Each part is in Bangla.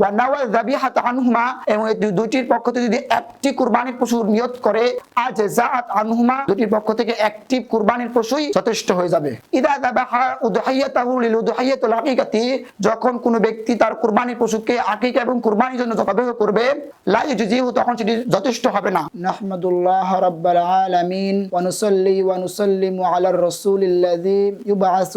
ওয়া পক্ষ থেকে যদি একটি কুরবানির নিয়ত করে আজ আনহুমা দুটির পক্ষ থেকে একটি কুরবানির পশুই যথেষ্ট হয়ে যাবে। ইদা যখন কোনো ব্যক্তি তার কুরবানির পশুকে আকিকা এবং কুরবানির জন্য করবে তখন সেটি যথেষ্ট হবে না। নাহমাদুল্লাহ রাব্বাল আলামিন, ওয়া নুসাল্লি ওয়া নুসাল্লিমু আলার রাসূলিল্লাযী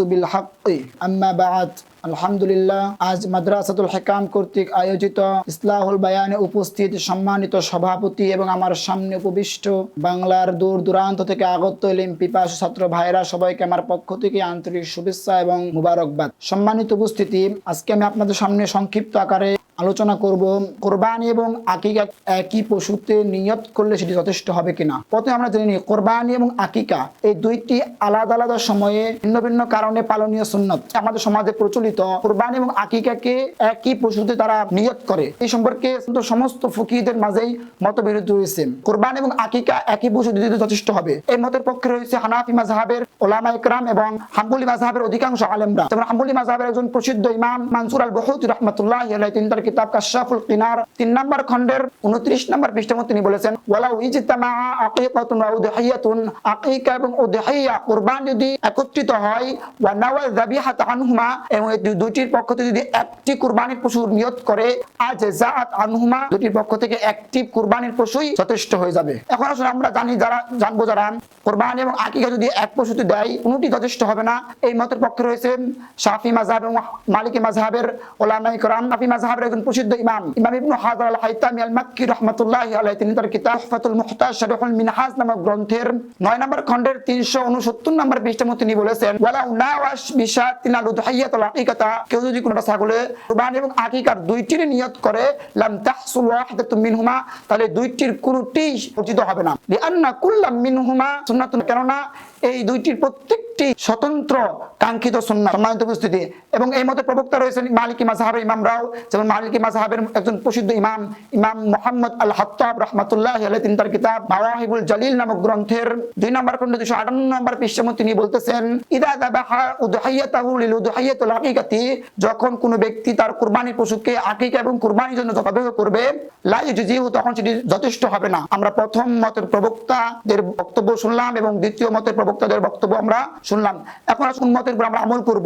বিল হাক্কি। আম্মা বা'দ। আলহামদুলিল্লাহ, আজ মাদ্রাসাতুল হেকাম কর্তৃক আয়োজিত ইসলাহুল বায়ানে উপস্থিত সম্মানিত সভাপতি এবং আমার সামনে উপবিষ্ট বাংলার দূর দূরান্ত থেকে আগত এলিম পিপাস ছাত্র ভাইরা সবাইকে আমার পক্ষ থেকে আন্তরিক শুভেচ্ছা এবং মুবারকবাদ। সম্মানিত উপস্থিতি, আজকে আমি আপনাদের সামনে সংক্ষিপ্ত আকারে আলোচনা করব, কোরবানি এবং আকিকা একই পশুতে নিয়ত করলে সেটি যথেষ্ট হবে কিনা? প্রথমে আমরা জেনে নিই, কোরবানি এবং আকিকা এই দুইটি আলাদা আলাদা সময়ে ভিন্ন ভিন্ন কারণে পালনীয় সুন্নত। আমাদের সমাজে প্রচলিত কোরবানি এবং আকিকাকে একই পশুতে তারা নিয়ত করে। এই সম্পর্কে সমস্ত ফকিরদের মাঝেই মতবিরোধ রয়েছে। কোরবানি এবং আকিকা একই পশু দিতে যথেষ্ট হবে। এই মতের পক্ষে রয়েছে হানাফি মাযহাবের ওলামা ইকরাম এবং হাম্বুলি মাযহাবের অধিকাংশ আলেমরা। যেমন হাম্বলি মাযহাবের একজন প্রসিদ্ধ ইমাম মানসুর আল বহুত রহমতুল্লাহ তিনি তার কিতাব কাশাফুল কিনার, তিন নম্বর খণ্ডের উনত্রিশ নম্বর তিনি বলেছেন ইজতামা আকিকাতুন ওয়া উদহিয়াতুন আকিকা এবং উদহিয়া কুরবান যদি একত্রিত হয়, ওয়া নাওয়া যাবিহাত আনহুমা এবং এই পক্ষ থেকে যদি একটি কুরবানির পশু নিয়ত করে, আজ জাআত আনহুমা দুটির পক্ষ থেকে একটি কুরবানির পশুই যথেষ্ট হয়ে যাবে। এখন আসলে আমরা জানি যারা জানব যারা। কোরবানি এবং আকিকা যদি এক পশুতে দেয়, কোনটি যথেষ্ট হবে না। এই মতের পক্ষে রয়েছে শাফি মাযহাব এবং মালিকি মাযহাবের ওলামা ইকরাম শাফি মাযহাবের একজন প্রসিদ্ধ ইমাম ইমাম ইবনু হাজার আল হাইতামি আল মাক্কি রাহমাতুল্লাহি আলাইহি। তিনি তার কিতাব ফাতুল মুহতাজ শারহুল মিনহাজ নামক গ্রন্থের 9 নম্বর খণ্ডের 369 নম্বর পৃষ্ঠার মধ্যে তিনি বলেছেন, ওয়ালা বিশাতিন আল আকিকাতা। কেউ যদি ছাগলে কুরবানি এবং আকিকার দুইটির নিয়ত করে, লাম তাহসুল মিনহুমা, তাহলে দুইটির কোনটি অর্জিত হবে না। লিআন্না কুল্লাম মিনহুমা সুন্নাতুন কেননা এই দুইটির প্রত্যেকটি স্বতন্ত্র কাঙ্ক্ষিত সুন্নাত, সম্মানিত উপস্থিতি। এবং এই মতে প্রবক্তা রয়েছেন মালিকি মাযহাবের ইমামরাও যেমন মালিকি মাযহাবের একজন প্রসিদ্ধ ইমাম ইমাম মোহাম্মদ আল হাত্তাব রাহমাতুল্লাহ তিনি তার কিতাব মাওয়াহিবুল জালিল নামক গ্রন্থের দুই নম্বর খণ্ড দুশো আটান্ন নম্বর পৃষ্ঠার তিনি বলতেছেন, ইদা দাবাহা উদহাইয়াতাহু লিল উদহাইয়াতুল আকিকাতি যখন কোনো ব্যক্তি তার কুরবানির পশুকে আকিকা এবং কুরবানির জন্য জবাহ করবে, লা ইউজিহু তখন সেটি যথেষ্ট হবে না। আমরা প্রথম মতের প্রবক্তাদের বক্তব্য শুনলাম এবং দ্বিতীয় মতের প্রবক্তাদের বক্তব্য আমরা শুনলাম, এখন আসুন মতের উপর আমরা আমল করব।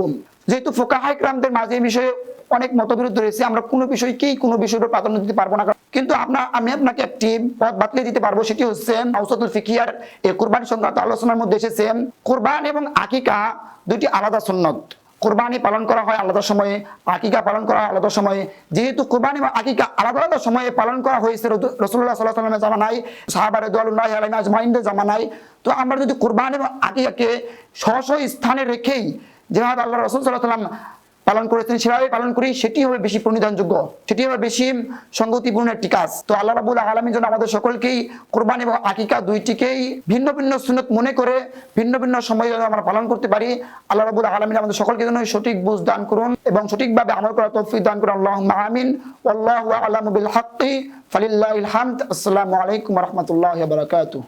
যেহেতু ফোকাহাই ক্রান্তের মাঝে এই বিষয়ে অনেক মতবিরোধ রয়েছে, আমরা কোনো বিষয়কেই কোনো বিষয়ের প্রাধান্য দিতে পারব না। কিন্তু আপনার আমি আপনাকে একটি পথ বাতলে দিতে পারব, সেটি হচ্ছে আউসাদুল ফিকিয়ার এই কোরবানি সংক্রান্ত আলোচনার মধ্যে এসেছে, কোরবান এবং আকিকা দুটি আলাদা সুন্নত। কোরবানি পালন করা হয় আলাদা সময়ে, আকিকা পালন করা হয় আলাদা সময়ে। যেহেতু কোরবানি বা আকিকা আলাদা আলাদা সময়ে পালন করা হয়েছে রসুল্লাহ সাল্লাহ সাল্লামের জামানায় সাহাবারে দোয়াল্লাহ আলম আজমাইনদের জামানায় তো আমরা যদি কোরবানি বা আকিকাকে স্ব স্থানে রেখেই, যেভাবে আল্লাহ রসুল সাল্লাহ সাল্লাম পালন করেছেন, সেভাবে পালন করি, সেটি হবে বেশি প্রণিধানযোগ্য, সেটি হবে বেশি সঙ্গতিপূর্ণ একটি কাজ। তো আল্লাহ রাবুল আলমীর জন্য আমাদের সকলকেই কোরবানি এবং আকিকা দুইটিকেই ভিন্ন ভিন্ন সুনত মনে করে, ভিন্ন ভিন্ন সময়ে যেন আমরা পালন করতে পারি। আল্লাহ রাবুল আলমিন আমাদের সকলকে যেন সঠিক বুঝ দান করুন এবং সঠিকভাবে আমল করা তৌফিক দান করুন। আল্লাহ আমিন। আল্লাহ আলম বিল হাক্কি। ফালিল্লাহ আসসালামু আলাইকুম রহমতুল্লাহ বারকাতুহ।